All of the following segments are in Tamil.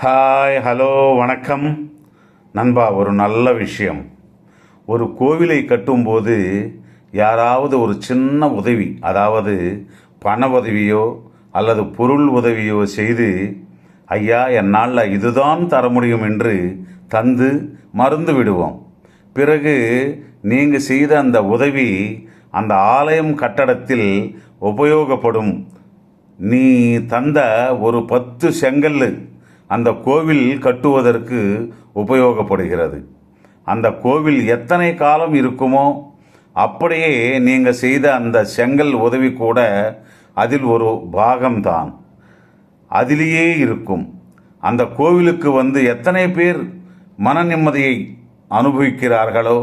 ஹாய் ஹலோ வணக்கம். நண்பா ஒரு நல்ல விஷயம். ஒரு கோவிலை கட்டும்போது யாராவது ஒரு சின்ன உதவி அதாவது பண உதவியோ அல்லது பொருள் உதவியோ செய்து ஐயா என்னால் இதுதான் தர முடியும் என்று தந்து மறந்து விடுவோம். பிறகு நீங்கள் செய்த அந்த உதவி அந்த ஆலயம் கட்டடத்தில் உபயோகப்படும். நீ தந்த ஒரு பத்து செங்கல் அந்த கோவில் கட்டுவதற்கு உபயோகப்படுகிறது. அந்த கோவில் எத்தனை காலம் இருக்குமோ அப்படியே நீங்கள் செய்த அந்த செங்கல் உதவி கூட அதில் ஒரு பாகம்தான். அதிலேயே இருக்கும். அந்த கோவிலுக்கு வந்து எத்தனை பேர் மன நிம்மதியை அனுபவிக்கிறார்களோ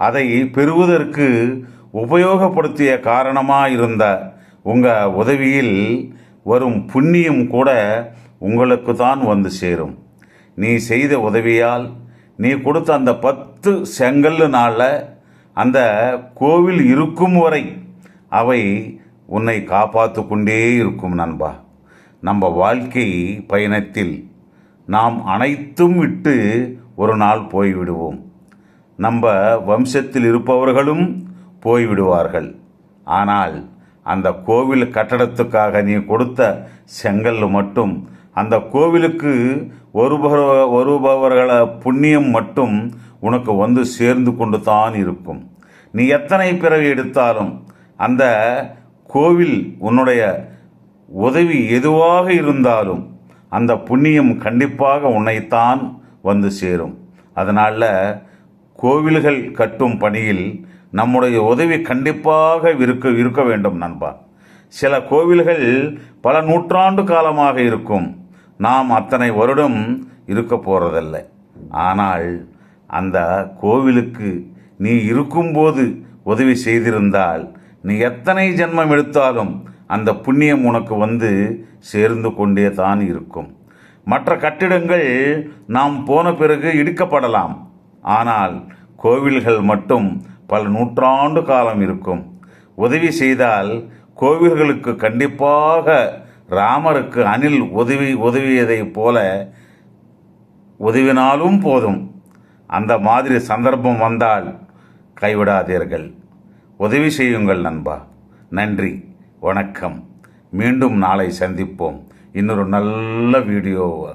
அதை பெறுவதற்கு உபயோகப்படுத்திய காரணமாக இருந்த உங்கள் உதவியில் வரும் புண்ணியம் கூட உங்களுக்கு தான் வந்து சேரும். நீ செய்த உதவியால் நீ கொடுத்த அந்த பத்து செங்கல் நாளில் அந்த கோவில் இருக்கும் வரை அவை உன்னை காப்பாற்று கொண்டே இருக்கும் நண்பா. நம்ம வாழ்க்கை பயணத்தில் நாம் அனைத்தும் விட்டு ஒரு நாள் போய்விடுவோம். நம்ம வம்சத்தில் இருப்பவர்களும் போய்விடுவார்கள். ஆனால் அந்த கோவில் கட்டடத்துக்காக நீ கொடுத்த செங்கல் மட்டும் அந்த கோவிலுக்கு வருபவர் வருபவர்கள புண்ணியம் மட்டும் உனக்கு வந்து சேர்ந்து கொண்டு தான் இருக்கும். நீ எத்தனை பிறவி எடுத்தாலும் அந்த கோவில் உன்னுடைய உதவி எதுவாக இருந்தாலும் அந்த புண்ணியம் கண்டிப்பாக உன்னைத்தான் வந்து சேரும். அதனால் கோவில்கள் கட்டும் பணியில் நம்முடைய உதவி கண்டிப்பாக இருக்க இருக்க வேண்டும் நண்பா. சில கோவில்கள் பல நூற்றாண்டு காலமாக இருக்கும். நாம் அத்தனை வருடம் இருக்க போகிறதில்ல ஆனால் அந்த கோவிலுக்கு நீ இருக்கும்போது உதவி செய்திருந்தால் நீ எத்தனை ஜென்மம் எடுத்தாலும் அந்த புண்ணியம் உனக்கு வந்து சேர்ந்து கொண்டே தான் இருக்கும். மற்ற கட்டிடங்கள் நாம் போன பிறகு இடிக்கப்படலாம். ஆனால் கோவில்கள் மட்டும் பல நூற்றாண்டு காலம் இருக்கும். உதவி செய்தால் கோவில்களுக்கு கண்டிப்பாக ராமருக்கு அணில் உதவி உதவியதைப் போல உதவினாலும் போதும். அந்த மாதிரி சந்தர்ப்பம் வந்தால் கைவிடாதீர்கள். உதவி செய்யுங்கள் நண்பா. நன்றி. வணக்கம். மீண்டும் நாளை சந்திப்போம். இன்னொரு நல்ல வீடியோவை